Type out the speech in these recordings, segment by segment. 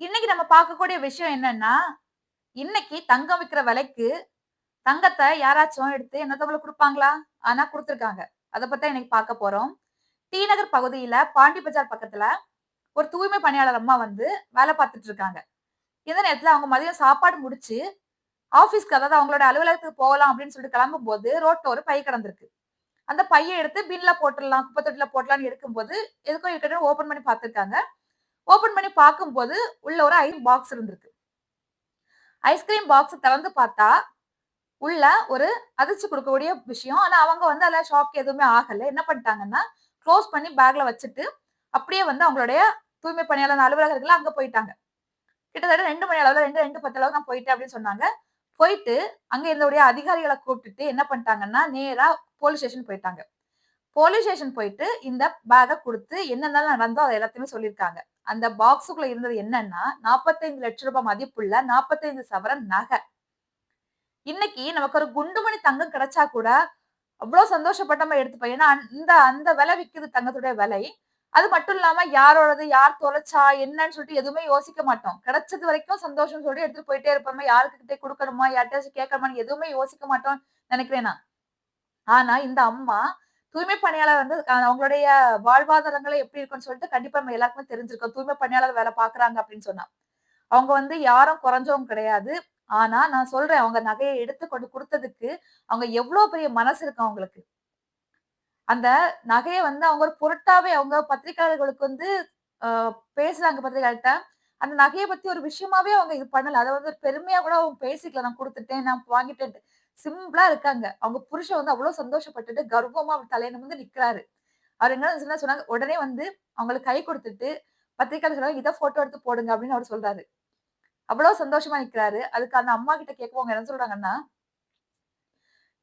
இன்னைக்கு நம்ம பார்க்கக்கூடிய விஷயம் என்னன்னா, இன்னைக்கு தங்கம் விற்கிற விலைக்கு, தங்கத்தை யாராச்சும் எடுத்து இன்னொருத்தவங்களுக்கு கொடுப்பாங்களா ஆனா கொடுத்துருக்காங்க அதை பத்தி தான் இன்னைக்கு பார்க்க போறோம். டி நகர் பகுதியில பாண்டி பஜார் பக்கத்துல, ஒரு தூய்மை பணியாளர் அம்மா வந்து வேலை பார்த்துட்டு இருக்காங்க. இந்த நேரத்துல அவங்க மதியம் சாப்பாடு முடிச்சு, ஆஃபீஸ்க்கு அதாவது அவங்களோட அலுவலகத்துக்கு போகலாம் அப்படின்னு சொல்லிட்டு கிளம்பும்போது, ரோட்ல ஒரு பை கிடந்திருக்கு. அந்த பையை எடுத்து பின்ல போட்டுடலாம் குப்பை தொட்டில போட்டலாம்னு எடுக்கும்போது, எதுக்கும் இருக்கட்டும் ஓப்பன் பண்ணி பார்த்துருக்காங்க. ஓப்பன் பண்ணி பார்க்கும்போது, உள்ள ஒரு ஐஸ் பாக்ஸ் இருந்திருக்கு. ஐஸ்கிரீம் பாக்ஸ் திறந்து பார்த்தா, உள்ள ஒரு அதிர்ச்சி கொடுக்கக்கூடிய விஷயம். ஆனா அவங்க வந்து அதில் ஷாக் எதுவுமே ஆகல. என்ன பண்ணிட்டாங்கன்னா, க்ளோஸ் பண்ணி பேக்ல வச்சுட்டு, அப்படியே வந்து அவங்களுடைய தூய்மை பணியாளர் அலுவலகம் அங்க போயிட்டாங்க. கிட்டத்தட்ட ரெண்டு மணி அளவுல 2, 2:10 அளவுக்கு நான் போயிட்டேன் அப்படின்னு சொன்னாங்க. போயிட்டு, அங்க இருந்தவுடைய அதிகாரிகளை கூப்பிட்டுட்டு என்ன பண்ணிட்டாங்கன்னா, நேரா போலீஸ் ஸ்டேஷன் போயிட்டாங்க. போலீஸ் ஸ்டேஷன் போயிட்டு, இந்த பேக்க கொடுத்து என்னென்னலாம் நடந்தோ அதை எல்லாத்தையுமே சொல்லியிருக்காங்க. அந்த பாக்ஸுக்குள்ள இருந்தது என்னன்னா, ரூ. 45,00,000 மதிப்புள்ள 45 சவரன் நகை. இன்னைக்கு நமக்கு ஒரு குண்டுமணி தங்கம் கிடைச்சா கூட, அவ்வளோ சந்தோஷப்பட்ட நம்ம எடுத்துப்போம். ஏன்னா, இந்த அந்த விலை விற்கிறது தங்கத்துடைய விலை. அது மட்டும் இல்லாம யாரோடது, யார் தொலைச்சா, என்னன்னு சொல்லிட்டு எதுவுமே யோசிக்க மாட்டோம். கிடைச்சது வரைக்கும் சந்தோஷம்னு சொல்லி எடுத்துட்டு போயிட்டே இருப்போமே. யாருக்கிட்ட கொடுக்கணுமா யார்கிட்ட கேட்கணுமான்னு எதுவுமே யோசிக்க மாட்டோம்னு நினைக்கிறேன் நான். ஆனா, இந்த அம்மா தூய்மை பணியாளர் வந்து அவங்களுடைய வாழ்வாதாரங்களை எப்படி இருக்குன்னு சொல்லிட்டு கண்டிப்பா நம்ம எல்லாருக்குமே தெரிஞ்சிருக்கும். தூய்மை பணியாளர் வேலை பாக்குறாங்க அப்படின்னு சொன்னா. அவங்க வந்து யாரும் குறைஞ்சவங்க கிடையாது. ஆனா, நான் சொல்றேன் அவங்க நகையை எடுத்து கொண்டு கொடுத்ததுக்கு அவங்க எவ்வளவு பெரிய மனசு இருக்கு அவங்களுக்கு. அந்த நகையை வந்து அவங்க ஒரு பொருட்டாவே அவங்க பத்திரிகையாளர்களுக்கு வந்து பேசுறாங்க பத்திரிகையாளர்கிட்ட அந்த நகையை பத்தி ஒரு விஷயமாவே அவங்க இது பண்ணல. அதை வந்து பெருமையா கூட அவங்க பேசிக்கல. நான் குடுத்துட்டேன், நான் வாங்கிட்டேன் சிம்பிளா இருக்காங்க. அவங்க புருஷன் வந்து அவ்வளவு சந்தோஷப்பட்டுட்டு கர்வமா அவர் தலைய வந்து நிக்கிறாரு. அவர் என்ன சொன்னாங்க, உடனே வந்து அவங்களுக்கு கை கொடுத்துட்டு பத்திரிக்கையாளர் சொன்னாங்க, இதை ஃபோட்டோ எடுத்து போடுங்க" அப்படின்னு அவர் சொல்றாரு. அவ்வளவு சந்தோஷமா நிக்கிறாரு. அதுக்கு அந்த அம்மா கிட்ட கேட்கவும் அவங்க என்ன சொல்றாங்கன்னா,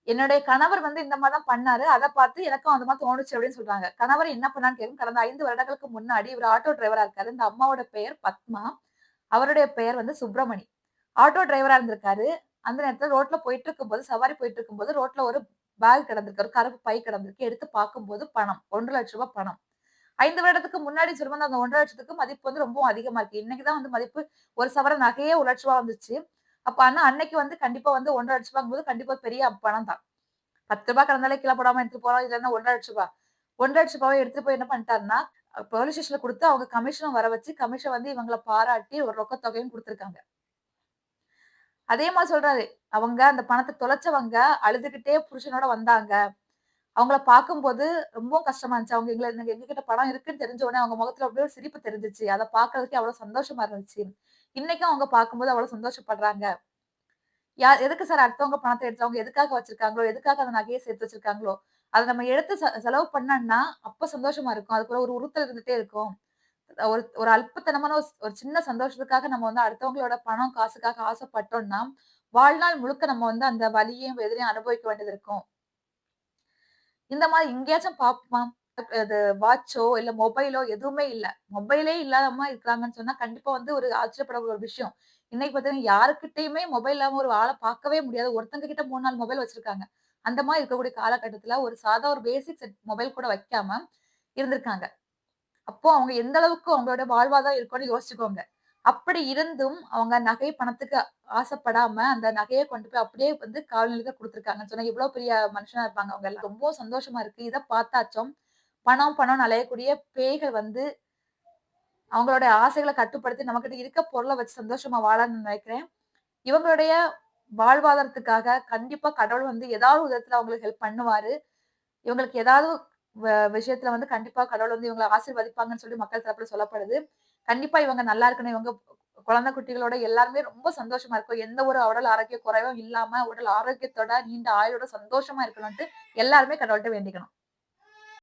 "என்னுடைய கணவர் வந்து இந்த மாதிரி தான் பண்ணாரு. அதை பார்த்து எனக்கும் அந்த மாதிரி தோணுச்சு" அப்படின்னு சொல்றாங்க. கணவர் என்ன பண்ணான்னு கேட்கும் கடந்த ஐந்து வருடங்களுக்கு முன்னாடி இவர் ஆட்டோ டிரைவரா இருக்காரு. இந்த அம்மாவோட பெயர் பத்மா. அவருடைய பெயர் வந்து சுப்பிரமணி. ஆட்டோ டிரைவரா இருந்திருக்காரு. அந்த நேரத்துல ரோட்ல போயிட்டு இருக்கும்போது, சவாரி போயிட்டு இருக்கும்போது ரோட்ல ஒரு பேக் கிடந்திருக்கு. ஒரு கருப்பு பை கிடந்திருக்கு. எடுத்து பார்க்கும்போது பணம். ஒன்றரை லட்ச ரூபாய் பணம். ஐந்து வருடத்துக்கு முன்னாடி சொல்லும்போது அந்த 1,50,000க்கு மதிப்பு வந்து ரொம்பவும் அதிகமா இருக்கு. இன்னைக்குதான் வந்து மதிப்பு ஒரு சவர நகையே ஒரு லட்ச ரூபா வந்துச்சு. அப்ப ஆனா அன்னைக்கு வந்து கண்டிப்பா வந்து ரூ. 1,50,000ங்கும்போது கண்டிப்பா பெரிய பணம் தான். பத்து ரூபாய் கிடந்தாலே கீழ போடாம எடுத்துட்டு போலாம். இதுல என்ன ரூ. 1,50,000 ரூ. 1,00,000 எடுத்துட்டு போய் என்ன பண்ணிட்டாருன்னா, போலீஸ் ஸ்டேஷன்ல குடுத்து அவங்க கமிஷனும் வர வச்சு, கமிஷன் வந்து இவங்களை பாராட்டி ஒரு ரொக்க தொகையும் குடுத்துருக்காங்க. அதே மாதிரி சொல்றாரு. அவங்க அந்த பணத்தை தொலைச்சவங்க அழுதுகிட்டே புருஷனோட வந்தாங்க. அவங்கள பார்க்கும்போது ரொம்ப கஷ்டமா இருந்துச்சு. அவங்க எங்களை எங்க கிட்ட பணம் இருக்குன்னு தெரிஞ்ச உடனே அவங்க முகத்துல அப்படியே ஒரு சிரிப்பு தெரிஞ்சுச்சு. அதை பார்க்கறதுக்கே அவ்வளவு சந்தோஷமா இருந்துச்சு. இன்னைக்கும் அவங்க பார்க்கும்போது அவ்வளவு சந்தோஷப்படுறாங்க. யார் எதுக்கு சார் அடுத்தவங்க பணத்தை எடுத்து அவங்க எதுக்காக வச்சிருக்காங்களோ, எதுக்காக அந்த நகையை சேர்த்து வச்சிருக்காங்களோ, அதை நம்ம எடுத்து செ செலவு பண்ணோம்னா, அப்ப சந்தோஷமா இருக்கும். அதுக்குள்ள ஒரு உறுத்தல் இருந்துட்டே இருக்கும். ஒரு ஒரு அல்பத்தனமான ஒரு ஒரு சின்ன சந்தோஷத்துக்காக நம்ம வந்து அடுத்தவங்களோட பணம், காசுக்காக ஆசைப்பட்டோம்னா, வாழ்நாள் முழுக்க நம்ம வந்து அந்த வலியையும், எதிரையும் அனுபவிக்க வேண்டியது இருக்கும். இந்த மாதிரி எங்கேயாச்சும் பார்ப்போம் அது வாட்சோ, இல்ல மொபைலோ எதுவுமே இல்ல. மொபைலே இல்லாதமா இருக்கிறாங்கன்னு சொன்னா, கண்டிப்பா வந்து ஒரு ஆச்சரியப்படக்கூடிய ஒரு விஷயம். இன்னைக்கு பார்த்தீங்கன்னா, யாருக்கிட்டையுமே மொபைல் இல்லாம ஒரு ஆளை பார்க்கவே முடியாது. ஒருத்தங்க கிட்ட 3, 4 மொபைல் வச்சிருக்காங்க. அந்த மாதிரி இருக்கக்கூடிய காலகட்டத்துல ஒரு சாதா ஒரு பேசிக் செட் மொபைல் கூட வைக்காம இருந்திருக்காங்க. அப்போ அவங்க எந்த அளவுக்கு அவங்களோட வாழ்வாதாரம் இருக்கும்னு யோசிச்சுக்கோங்க. அப்படி இருந்தும் அவங்க நகை, பணத்துக்கு ஆசைப்படாம அந்த நகையை கொண்டு போய் அப்படியே வந்து காவல்நிலையத்தை கொடுத்துருக்காங்கன்னு சொன்னா, எவ்வளோ பெரிய மனுஷனா இருப்பாங்க அவங்க எல்லாம். ரொம்ப சந்தோஷமா இருக்கு. இதை பார்த்தாச்சும் பணம், பணம்னு அலையக்கூடிய பேய்கள் வந்து அவங்களுடைய ஆசைகளை கட்டுப்படுத்தி நம்மகிட்ட இருக்க பொருளை வச்சு சந்தோஷமா வாழணும்னு நினைக்கிறேன். இவங்களுடைய வாழ்வாதாரத்துக்காக கண்டிப்பா கடவுள் வந்து ஏதாவது விதத்துல அவங்களுக்கு ஹெல்ப் பண்ணுவாரு. இவங்களுக்கு ஏதாவது விஷயத்துல வந்து கண்டிப்பா கடவுள் வந்து இவங்களை ஆசீர்வதிப்பாங்கன்னு சொல்லி மக்கள் தரப்புல சொல்லப்படுது. கண்டிப்பா இவங்க நல்லா இருக்கணும். இவங்க குழந்தை குட்டிகளோட எல்லாருமே ரொம்ப சந்தோஷமா இருக்கும். எந்த ஒரு உடல் ஆரோக்கிய குறைவும் இல்லாம, உடல் ஆரோக்கியத்தோட, நீண்ட ஆயுளோட சந்தோஷமா இருக்கணும்ட்டு எல்லாருமே கடவுள்ட்ட வேண்டிக்கணும்.